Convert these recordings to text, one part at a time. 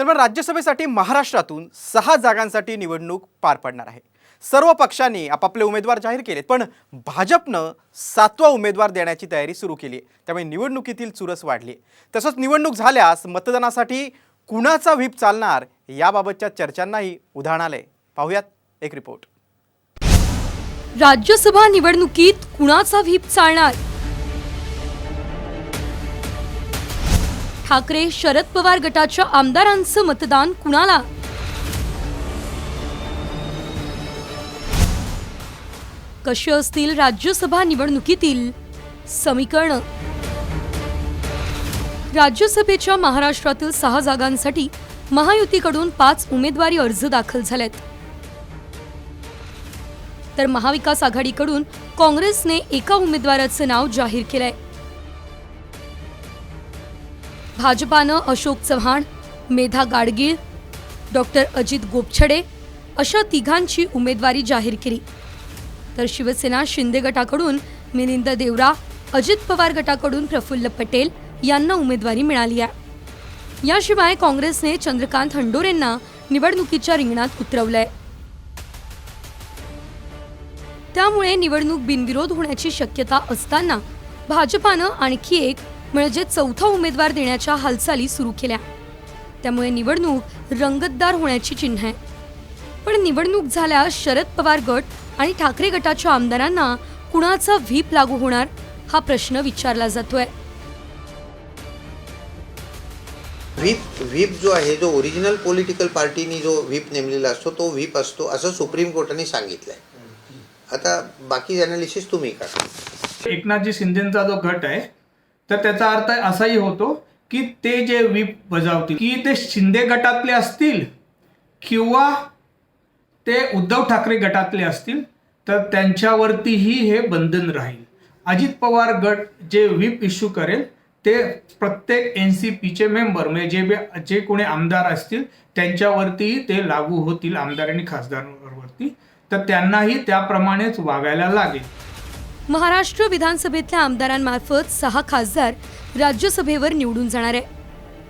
दरम्यान राज्यसभेसाठी महाराष्ट्रातून सहा जागांसाठी निवडणूक पार पडणार आहे. सर्व पक्षांनी आपापले उमेदवार जाहीर केलेत पण भाजपनं सातवा उमेदवार देण्याची तयारी सुरू केली आहे. त्यामुळे निवडणुकीतील चुरस वाढली आहे. तसंच निवडणूक झाल्यास मतदानासाठी कुणाचा व्हीप चालणार याबाबतच्या चर्चांनाही उधाण आलंय. पाहूयात एक रिपोर्ट. राज्यसभा निवडणुकीत कुणाचा व्हीप चालणार? ठाकरे शरद पवार गटाच्या आमदारांचं मतदान कुणाला? कशी असतील राज्यसभा निवडणुकीतील समीकरण? राज्यसभेच्या महाराष्ट्रातील सहा जागांसाठी महायुतीकडून पाच उमेदवारी अर्ज दाखल झालेत. तर महाविकास आघाडीकडून काँग्रेसने एका उमेदवाराचं नाव जाहीर केलंय. भाजपानं अशोक चव्हाण मेधा गाडगीळ डॉक्टर अजित गोपछडे अशा तिघांची उमेदवारी जाहीर केली. तर शिवसेना शिंदे गटाकडून मिलिंद देवरा अजित पवार गटाकडून प्रफुल्ल पटेल यांना उमेदवारी मिळाली आहे. याशिवाय काँग्रेसने चंद्रकांत हंडोरेंना निवडणुकीच्या रिंगणात उतरवलंय. त्यामुळे निवडणूक बिनविरोध होण्याची शक्यता असताना भाजपानं आणखी एक म्हणजे चौथा उमेदवार देण्याच्या हालचाली सुरू केल्या. त्यामुळे निवडणूक रंगतदार होण्याची चिन्ह आहे. पण निवडणूक झाल्यास शरद पवार गट आणि ठाकरे गटाच्या आमदारांना कुणाचा व्हीप लागू होणार हा प्रश्न विचारला जातोय. व्हीप व्हीप जो आहे जो ओरिजिनल पॉलिटिकल पार्टीनी जो व्हीप नेमलेला असतो तो व्हीप असतो असं सुप्रीम कोर्टाने सांगितलं आहे आता बाकी अनालिसिस तुम्ही करा. एकनाथजी शिंदेचा जो गट आहे तर त्याचा अर्थ असाही होतो की ते जे व्हीप बजावतील की ते शिंदे गटातले असतील किंवा ते उद्धव ठाकरे गटातले असतील तर त्यांच्यावरतीही हे बंधन राहील. अजित पवार गट जे व्हीप इश्यू करेल ते प्रत्येक एन सी पीचे मेंबर म्हणजे जे जे कोणी आमदार असतील त्यांच्यावरतीही ते लागू होतील आमदार आणि खासदारांवरती. तर त्यांनाही त्याप्रमाणेच वागायला लागेल. महाराष्ट्र विधानसभेतल्या आमदारांमार्फत सहा खासदार राज्यसभेवर निवडून जाणार आहे.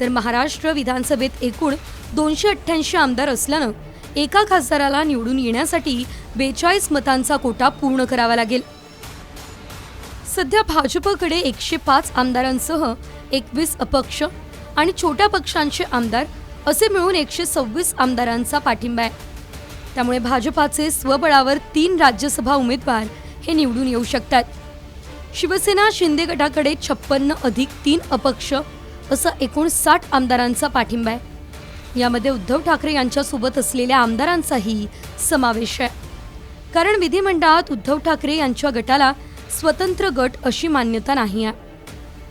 तर महाराष्ट्र विधानसभेत एकूण दोनशे अठ्ठ्याऐंशी आमदार असल्यानं एका खासदाराला निवडून येण्यासाठी बेचाळीस मतांचा कोटा पूर्ण करावा लागेल. सध्या भाजपकडे एकशे पाच आमदारांसह एकवीस अपक्ष आणि छोट्या पक्षांचे आमदार असे मिळून एकशे सव्वीस आमदारांचा पाठिंबा आहे. त्यामुळे भाजपाचे स्वबळावर तीन राज्यसभा उमेदवार हे निवडून येऊ शकतात. शिवसेना शिंदे गटाकडे छप्पन्न अधिक तीन अपक्ष असं एकोणसाठ आमदारांचा पाठिंबा आहे. यामध्ये उद्धव ठाकरे यांच्यासोबत असलेल्या आमदारांचाही समावेश आहे. कारण विधिमंडळात उद्धव ठाकरे यांच्या गटाला स्वतंत्र गट अशी मान्यता नाही आहे.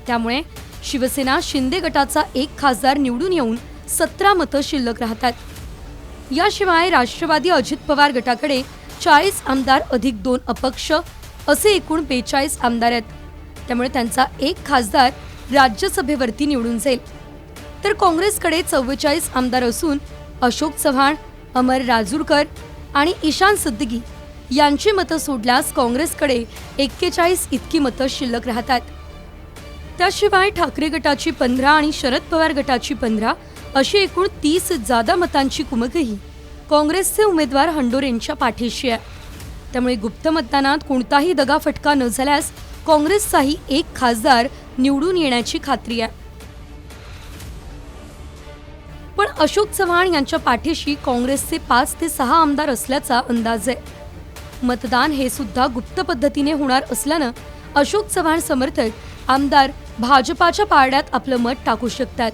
त्यामुळे शिवसेना शिंदे गटाचा एक खासदार निवडून येऊन सतरा मतं शिल्लक राहतात. याशिवाय राष्ट्रवादी अजित पवार गटाकडे चाळीस आमदार अधिक दोन अपक्ष असे एकूण बेचाळीस आमदार आहेत. त्यामुळे त्यांचा एक खासदार राज्यसभेवरती निवडून जाईल. तर काँग्रेसकडे चव्वेचाळीस आमदार असून अशोक चव्हाण अमर राजूरकर आणि ईशान सिद्दगी यांची मतं सोडल्यास काँग्रेसकडे एक्केचाळीस इतकी मतं शिल्लक राहतात. त्याशिवाय ठाकरे गटाची पंधरा आणि शरद पवार गटाची पंधरा अशी एकूण तीस जादा मतांची कुमकही काँग्रेसचे उमेदवार हंडोरेंच्या पाठीशी आहे. त्यामुळे गुप्त मतदानात कोणताही दगाफटका न झाल्यास काँग्रेसचाही एक खासदार निवडून येण्याची खात्री आहे. पण अशोक चव्हाण यांच्या पाठीशी काँग्रेसचे पाच ते सहा आमदार असल्याचा अंदाज आहे. मतदान हे सुद्धा गुप्त पद्धतीने होणार असल्यानं अशोक चव्हाण समर्थक आमदार भाजपाच्या पारड्यात आपलं मत टाकू शकतात.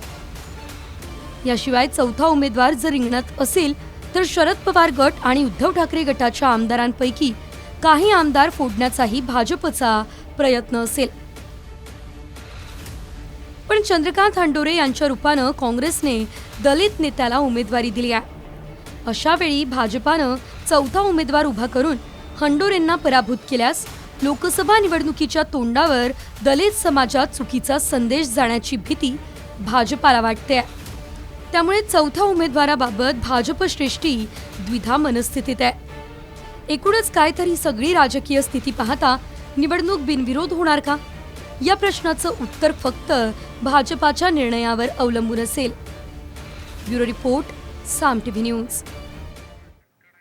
याशिवाय चौथा उमेदवार जर रिंगणात असेल तर शरद पवार गट आणि उद्धव ठाकरे गटाच्या आमदारांपैकी काही आमदार फोडण्याचाही भाजपचा प्रयत्न असेल. पण चंद्रकांत हंडोरे यांच्या रूपानं काँग्रेसने दलित नेत्याला उमेदवारी दिली आहे. अशा वेळी भाजपानं चौथा उमेदवार उभा करून हंडोरेंना पराभूत केल्यास लोकसभा निवडणुकीच्या तोंडावर दलित समाजात चुकीचा संदेश जाण्याची भीती भाजपाला वाटते त्यामुळे चौथ्या उमेदवाराबाबत भाजप श्रेष्ठी द्विधा मनस्थितीत आहे. एकूणच काय तरी सगळी राजकीय स्थिती पाहता निवडणूक बिनविरोध होणार का? या प्रश्नाचं उत्तर फक्त भाजपाच्या निर्णयावर अवलंबून असेल. Bureau report Saam TV news.